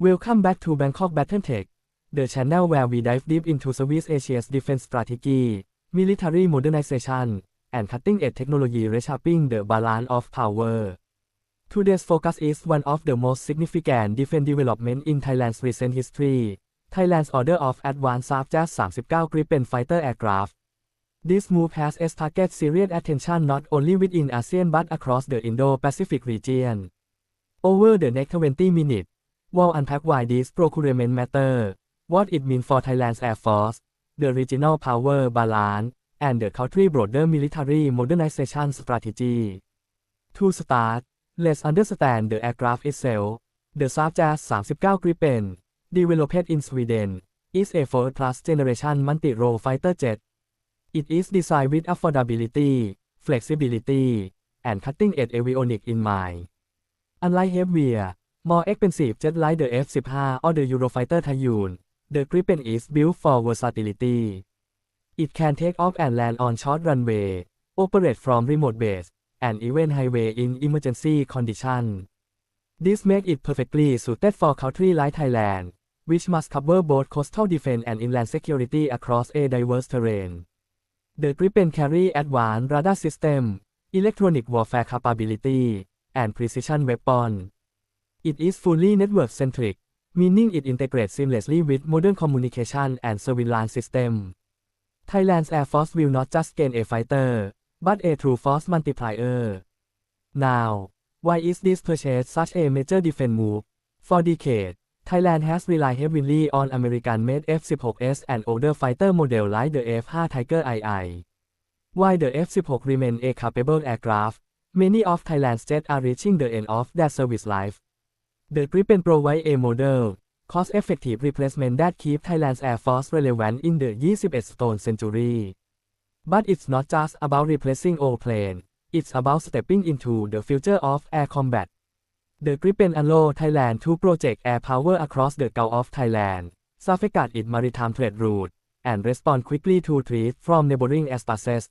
Welcome back to Bangkok Battletech, the channel where we dive deep into Southeast Asia's defense strategy, military modernization, and cutting-edge technology reshaping the balance of power. Today's focus is one of the most significant defense development in Thailand's recent history. Thailand's Order of Advance Subject 39 Gripen fighter aircraft. This move has sparked serious attention not only within ASEAN but across the Indo-Pacific region. Over the next 20 minutes, we'll unpack why this procurement matter, what it means for Thailand's Air Force, the regional power balance, and the country broader military modernization strategy. To start, let's understand the aircraft itself. The Subject 39 Gripen, developed in Sweden, is a first-class generation multi-role fighter jet. It is designed with affordability, flexibility, and cutting-edge avionics in mind. Unlike heavier, more expensive jets like the F-15 or the Eurofighter Typhoon, the Gripen is built for versatility. It can take off and land on short runway, operate from remote base, and even highway in emergency condition. This makes it perfectly suited for countries like Thailand, which must cover both coastal defense and inland security across a diverse terrain. The Gripen carry advanced radar system, electronic warfare capability, and precision weapon. It is fully network-centric, meaning it integrates seamlessly with modern communication and surveillance system. Thailand's Air Force will not just gain a fighter, but a true force multiplier. Now, why is this purchase such a major defense move? For decades, Thailand has relied heavily on American-made F-16s and older fighter models like the F-5 Tiger II. While the F-16 remains a capable aircraft, many of Thailand's jets are reaching the end of their service life. The Gripen provides a model, cost-effective replacement that keeps Thailand's Air Force relevant in the 21st century. But it's not just about replacing old planes, it's about stepping into the future of air combat. The Gripen allows Thailand to project air power across the Gulf of Thailand, safeguard its maritime trade route, and respond quickly to threats from neighboring airspaces.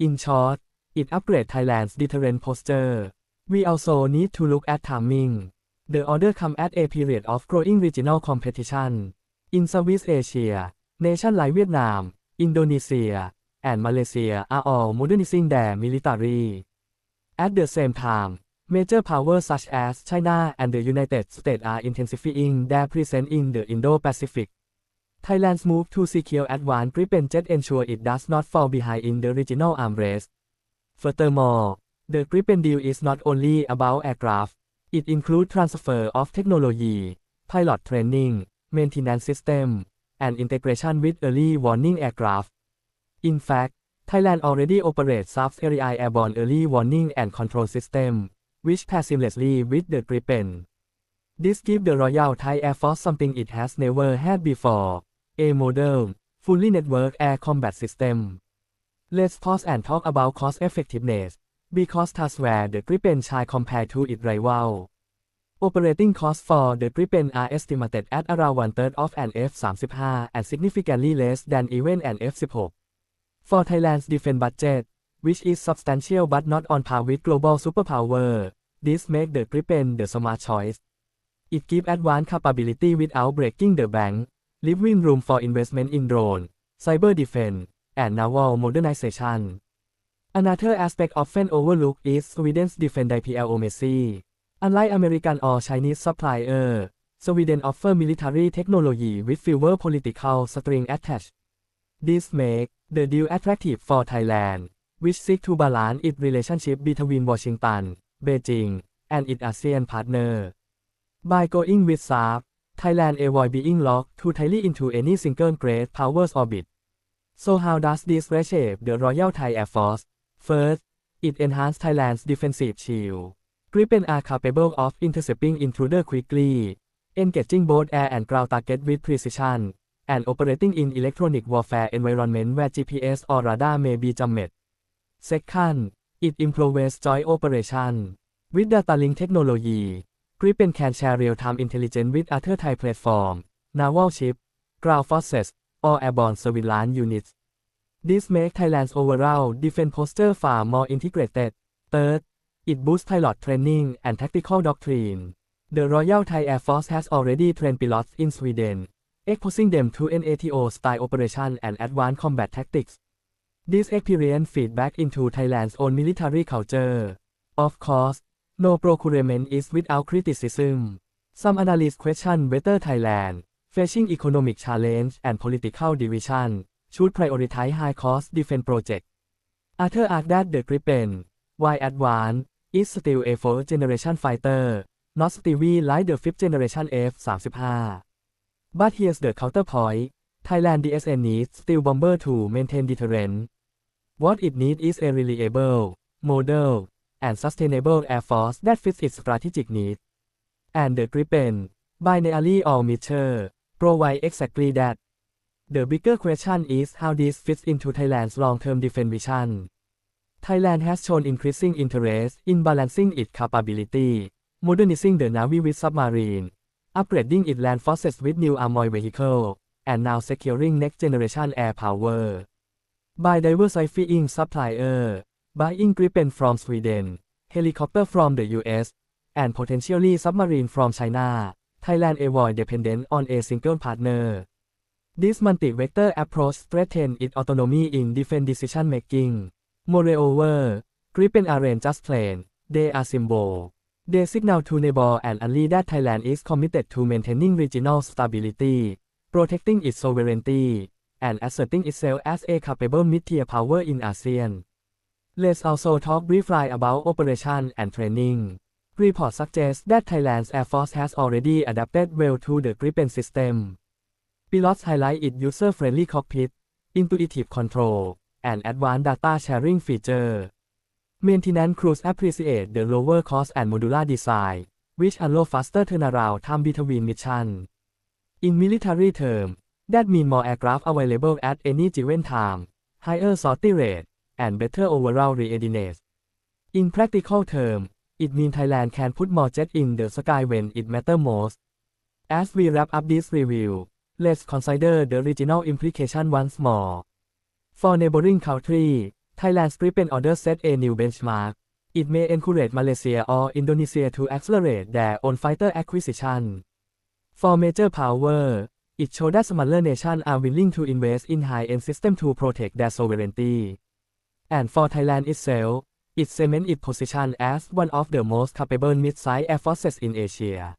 In short, it upgrades Thailand's deterrent posture. We also need to look at timing. The order comes at a period of growing regional competition. In Southeast Asia, nations like Vietnam, Indonesia, and Malaysia are all modernizing their military. At the same time, Major powers such as China and the United States are intensifying their presence in the Indo-Pacific. Thailand's move to secure advanced Gripen jet ensure it does not fall behind in the regional arms race. Furthermore, the Gripen deal is not only about aircraft, it includes transfer of technology, pilot training, maintenance system, and integration with early warning aircraft. In fact, Thailand already operates sub-area airborne early warning and control system which pair seamlessly with the Gripen. This gives the Royal Thai Air Force something it has never had before, a modern, fully networked air combat system. Let's pause and talk about cost effectiveness, because that's where the Gripen shine compared to its rival. Operating costs for the Gripen are estimated at around one-third of an F-35 and significantly less than even an F-16. For Thailand's defense budget, which is substantial but not on par with global superpower. This makes the Gripen the smart choice. It gives advanced capability without breaking the bank, leaving room for investment in drone, cyber defense, and naval modernization. Another aspect often overlooked is Sweden's defense diplomacy. Unlike American or Chinese suppliers, Sweden offers military technology with fewer political strings attached. This makes the deal attractive for Thailand which seeks to balance its relationship between Washington, Beijing, and its ASEAN partner. By going with SAP, Thailand avoid being locked too tightly into any single great powers orbit. So how does this reshape the Royal Thai Air Force? First, it enhances Thailand's defensive shield. Gripen are capable of intercepting intruder quickly, engaging both air and ground target with precision, and operating in electronic warfare environment where GPS or radar may be jammed. Second, it improves joint operation. With data link technology, Gripen can share real-time intelligence with other Thai platform, naval ship, ground forces, or airborne surveillance units. This makes Thailand's overall defense posture far more integrated. Third, it boosts pilot training and tactical doctrine. The Royal Thai Air Force has already trained pilots in Sweden, exposing them to NATO-style operation and advanced combat tactics. This experience feed back into Thailand's own military culture. Of course, no procurement is without criticism. Some analysts question whether Thailand, facing economic challenge and political division, should prioritize high-cost defense projects. Others argue that the Gripen, while advanced, is still a fourth-generation fighter, not Stevie like the fifth-generation F-35. But here's the counterpoint. Thailand DSN needs steel bomber to maintain deterrence. What it needs is a reliable, model, and sustainable air force that fits its strategic needs. And the Gripen, by nearly all measure provide exactly that. The bigger question is how this fits into Thailand's long-term defense vision. Thailand has shown increasing interest in balancing its capability, modernizing the Navy with submarine, upgrading its land forces with new armored vehicles, and now securing next-generation air power. By diversifying supplier, buying Gripen from Sweden, helicopter from the US, and potentially submarine from China, Thailand avoid dependence on a single partner. This multi-vector approach strengthens its autonomy in defense decision-making. Moreover, Gripen aren't just planes, they are symbol. They signal to neighbor and ally that Thailand is committed to maintaining regional stability, protecting its sovereignty, and asserting itself as a capable mid-tier power in ASEAN. Let's also talk briefly about operation and training. Reports suggest that Thailand's Air Force has already adapted well to the Gripen system. Pilots highlight its user-friendly cockpit, intuitive control, and advanced data sharing feature. Maintenance crews appreciate the lower cost and modular design, which allow faster turnaround time between missions. In military terms, that means more aircraft available at any given time, higher sortie rate, and better overall readiness. In practical terms, it means Thailand can put more jets in the sky when it matters most. As we wrap up this review, let's consider the regional implication once more. For neighboring countries, Thailand's Gripen order set a new benchmark. It may encourage Malaysia or Indonesia to accelerate their own fighter acquisition. For major power, it shows that smaller nations are willing to invest in high-end systems to protect their sovereignty. And for Thailand itself, it cements its position as one of the most capable mid-sized air forces in Asia.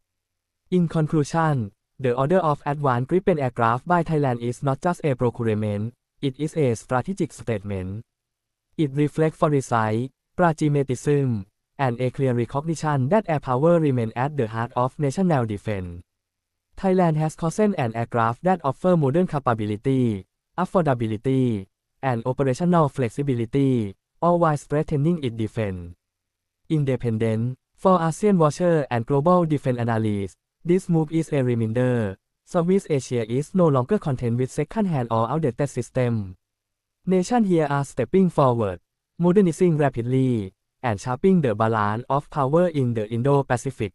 In conclusion, the order of advanced Gripen aircraft by Thailand is not just a procurement, it is a strategic statement. It reflects foresight, pragmatism, and a clear recognition that air power remains at the heart of national defense. Thailand has chosen an aircraft that offer modern capability, affordability, and operational flexibility, all while strengthening its defense. Independent, for ASEAN Watcher and Global Defense Analysts, this move is a reminder. Southeast Asia is no longer content with second-hand or outdated systems. Nations here are stepping forward, modernizing rapidly, and sharpening the balance of power in the Indo-Pacific.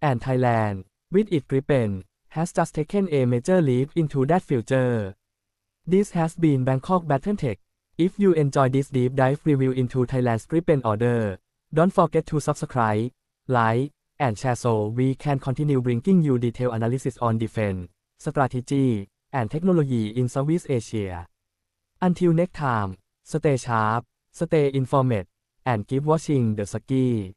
And Thailand, with its Gripen, has just taken a major leap into that future. This has been Bangkok Battletech. If you enjoy this deep dive review into Thailand's Gripen order, don't forget to subscribe, like, and share so we can continue bringing you detailed analysis on defense, strategy, and technology in Southeast Asia. Until next time, stay sharp, stay informed, and keep watching the ski.